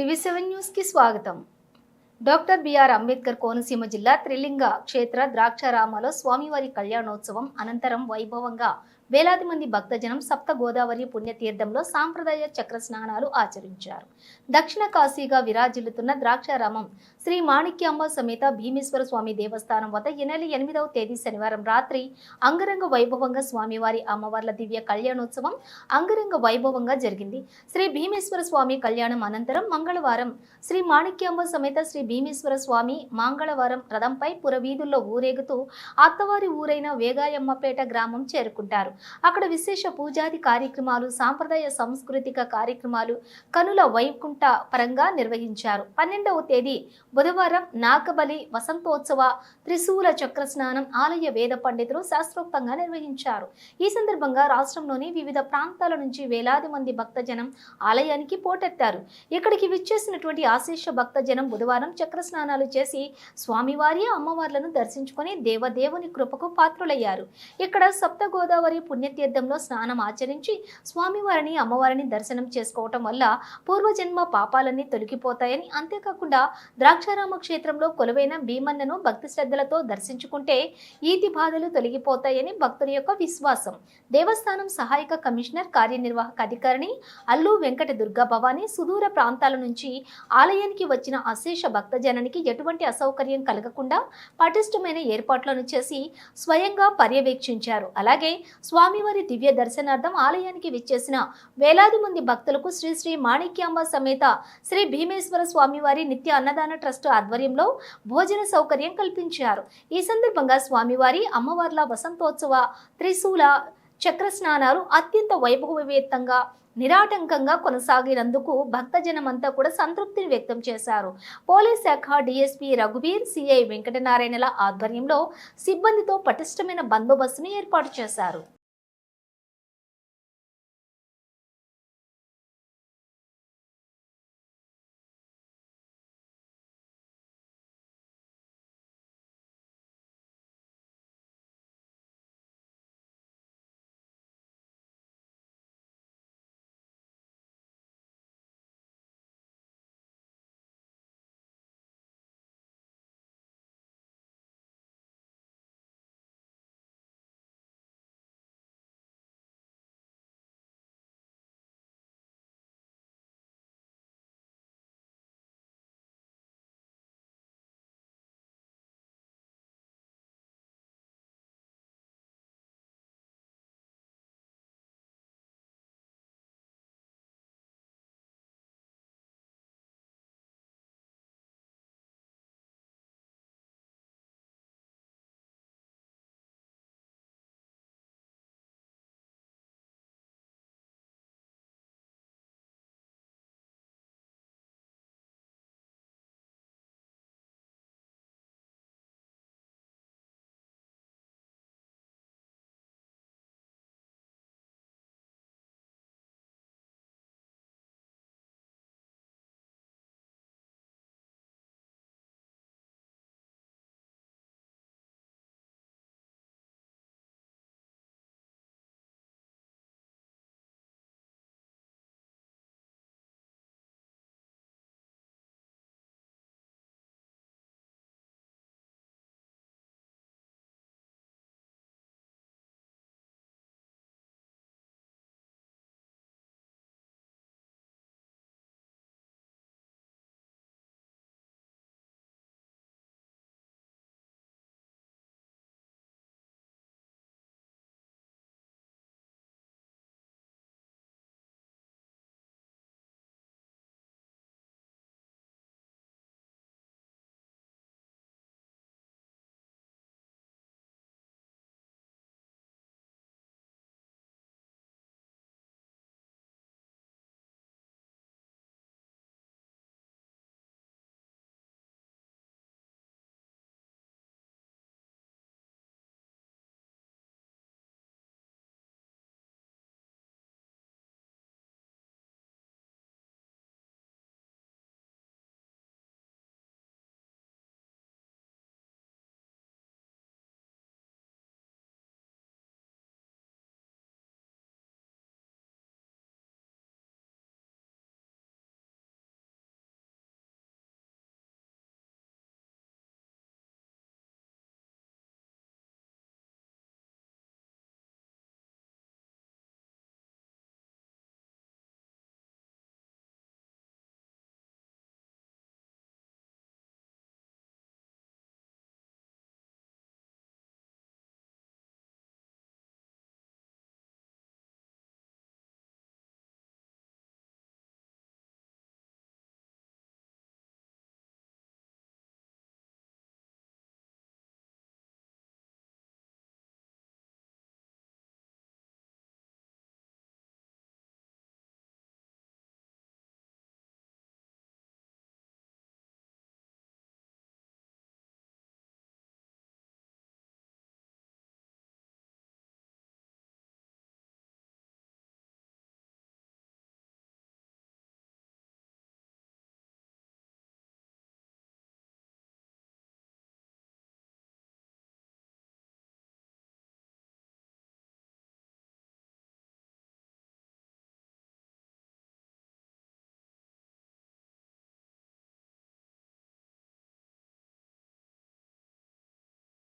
TV seven న్యూస్కి స్వాగతం. Doctor BR Ambedkar Konaseema జిల్లా త్రిలింగ క్షేత్ర ద్రాక్షారామలో స్వామివారి కళ్యాణోత్సవం అనంతరం వైభవంగా వేలాది మంది భక్తజనం సప్త గోదావరి పుణ్యతీర్థంలో సాంప్రదాయ చక్ర స్నానాలు ఆచరించారు. దక్షిణ కాశీగా విరాజిల్లుతున్న ద్రాక్షారామం శ్రీ మాణిక్యాంబ సమేత భీమేశ్వర స్వామి దేవస్థానం వద్ద ఈ నెల ఎనిమిదవ తేదీ శనివారం రాత్రి అంగరంగ వైభవంగా స్వామివారి అమ్మవార్ల దివ్య కళ్యాణోత్సవం అంగరంగ వైభవంగా జరిగింది. శ్రీ భీమేశ్వర స్వామి కళ్యాణం అనంతరం మంగళవారం శ్రీ మాణిక్యాంబ సమేత శ్రీ భీమేశ్వర స్వామి మంగళవారం రథంపై పురవీధుల్లో ఊరేగుతూ అత్తవారి ఊరైన వేగాయమ్మపేట గ్రామం చేరుకుంటారు. అక్కడ విశేష పూజాది కార్యక్రమాలు సాంప్రదాయ సాంస్కృతిక కార్యక్రమాలు కనుల వైకుంఠ పరంగా నిర్వహించారు. పన్నెండవ తేదీ బుధవారం నాగబలి వసంతోత్సవ త్రిశూల చక్ర స్నానం ఆలయ వేద పండితులు శాస్త్రోక్తంగా నిర్వహించారు. ఈ సందర్భంగా రాష్ట్రంలోని వివిధ ప్రాంతాల నుంచి వేలాది మంది భక్తజనం ఆలయానికి పోటెత్తారు. ఇక్కడికి విచ్చేసినటువంటి ఆశీష భక్తజనం బుధవారం చక్ర స్నానాలు చేసి స్వామివారి అమ్మవార్లను దర్శించుకొని దేవదేవుని కృపకు పాత్రులయ్యారు. ఇక్కడ సప్త గోదావరి పుణ్యతీర్థంలో స్నానం ఆచరించి స్వామివారిని అమ్మవారిని దర్శనం చేసుకోవటం వల్ల పూర్వజన్మ పాపాలన్నీ తొలగిపోతాయని అంతేకాకుండా ద్రాక్షారామ క్షేత్రంలో కొలువైన భీమన్నను భక్తి శ్రద్ధలతో దర్శించుకుంటే ఈతి బాధలు తొలగిపోతాయని భక్తుల యొక్క విశ్వాసం. దేవస్థానం సహాయక కమిషనర్ కార్యనిర్వాహక అధికారిని అల్లు వెంకట దుర్గా భవాని సుదూర ప్రాంతాల నుంచి ఆలయానికి వచ్చిన అశేష భక్తజనానికి ఎటువంటి అసౌకర్యం కలగకుండా పటిష్టమైన ఏర్పాట్లను చేసి స్వయంగా పర్యవేక్షించారు. అలాగే స్వామివారి దివ్య దర్శనార్థం ఆలయానికి విచ్చేసిన వేలాది మంది భక్తులకు శ్రీ శ్రీ మాణిక్యాంబ సమేత శ్రీ భీమేశ్వర స్వామివారి నిత్య అన్నదాన ట్రస్ట్ ఆధ్వర్యంలో భోజన సౌకర్యం కల్పించారు. ఈ సందర్భంగా స్వామివారి అమ్మవార్ల వసంతోత్సవ త్రిశూల చక్ర స్నానాలు అత్యంత వైభవవేత్తంగా నిరాటంకంగా కొనసాగినందుకు భక్తజనమంతా కూడా సంతృప్తిని వ్యక్తం చేశారు. పోలీస్ శాఖ డీఎస్పీ రఘువీర్ సిఐ వెంకటనారాయణల ఆధ్వర్యంలో సిబ్బందితో పటిష్టమైన బందోబస్తును ఏర్పాటు చేశారు.